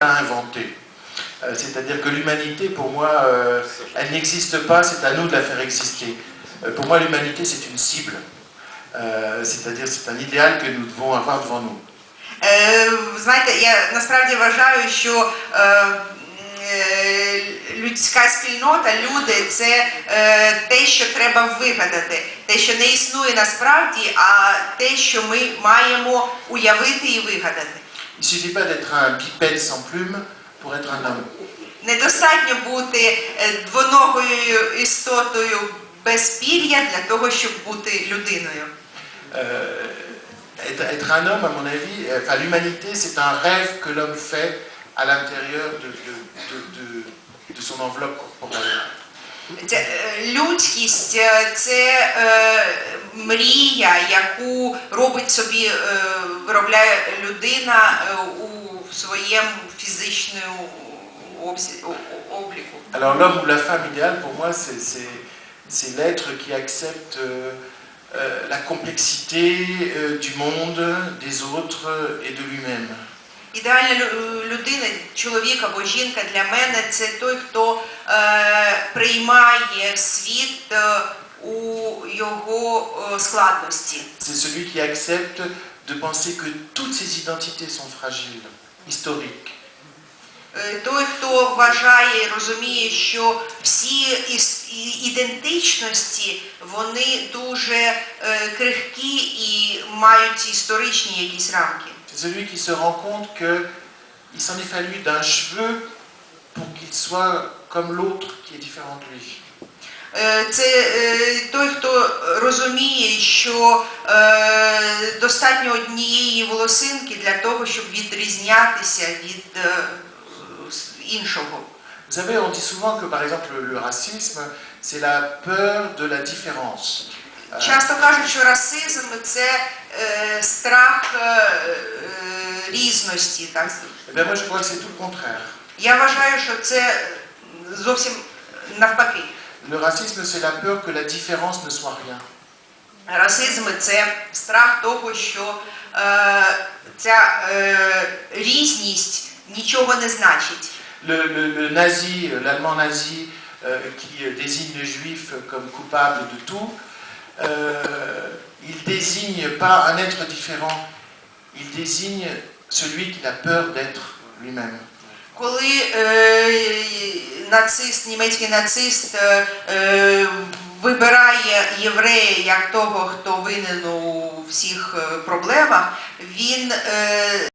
à inventer. Euh, C'est-à-dire que l'humanité, pour moi, euh, elle n'existe pas, c'est à nous de la faire exister. Euh, pour moi, l'humanité, c'est une cible. Euh, C'est-à-dire, c'est un idéal que nous devons avoir devant nous. Е, знаєте, я насправді вважаю, що е, е, людська спільнота, люди це е, те, що треба вигадати, те, що не існує насправді, а те, що ми маємо уявити і вигадати. Il ne suffit pas d'être un bipède sans plume pour être un homme. Недостатньо бути е, двоногою істотою без пір'я для того, щоб бути людиною. Euh, être, être un homme, à mon avis, euh, enfin, l'humanité, c'est un rêve que l'homme fait à l'intérieur de, de- de- de- de son enveloppe corporelle. Ця, е, Людськість е, це е, мрія, яку робить собі, е, виробляє людина е, у своєму фізичному обсі- о- о- обліку. Alors l'homme ou la femme idéale, pour moi, c'est- c'est c'est l'être qui accepte euh, euh, la complexité euh, du monde, des autres et de lui-même. Ідеальна людина, чоловік або жінка для мене це той, хто е, приймає світ е, у його е, складності. C'est celui qui accepte de penser que toutes ces identités sont fragiles, historiques. Е, Той, хто вважає і розуміє, що всі ідентичності вони дуже е, крихкі і мають історичні якісь рамки. C'est celui qui se rend compte qu'il s'en est fallu d'un cheveu pour qu'il soit comme l'autre qui est différent de lui. Е, Це е, той, хто розуміє, що е, достатньо однієї волосинки для того, щоб відрізнятися від е, с- іншого. Vous savez, on dit souvent que par exemple le, le racisme, c'est la peur de la différence. Euh, Часто кажуть, що расизм це е, страх е, е, різності. Так? eh. Я вважаю, що це зовсім навпаки. Le racisme, c'est la peur que la différence ne soit rien. Расизм це страх того, що е, ця е, різність нічого не значить. Le, le- le nazi, euh, l'allemand nazi, euh, qui euh, désigne les juifs comme coupables de tout, euh, il désigne pas un être différent, il désigne celui qui a peur d'être lui-même. Коли е, нацист, німецький нацист е, е, вибирає єврея як того, хто винен у всіх е, проблемах, він е,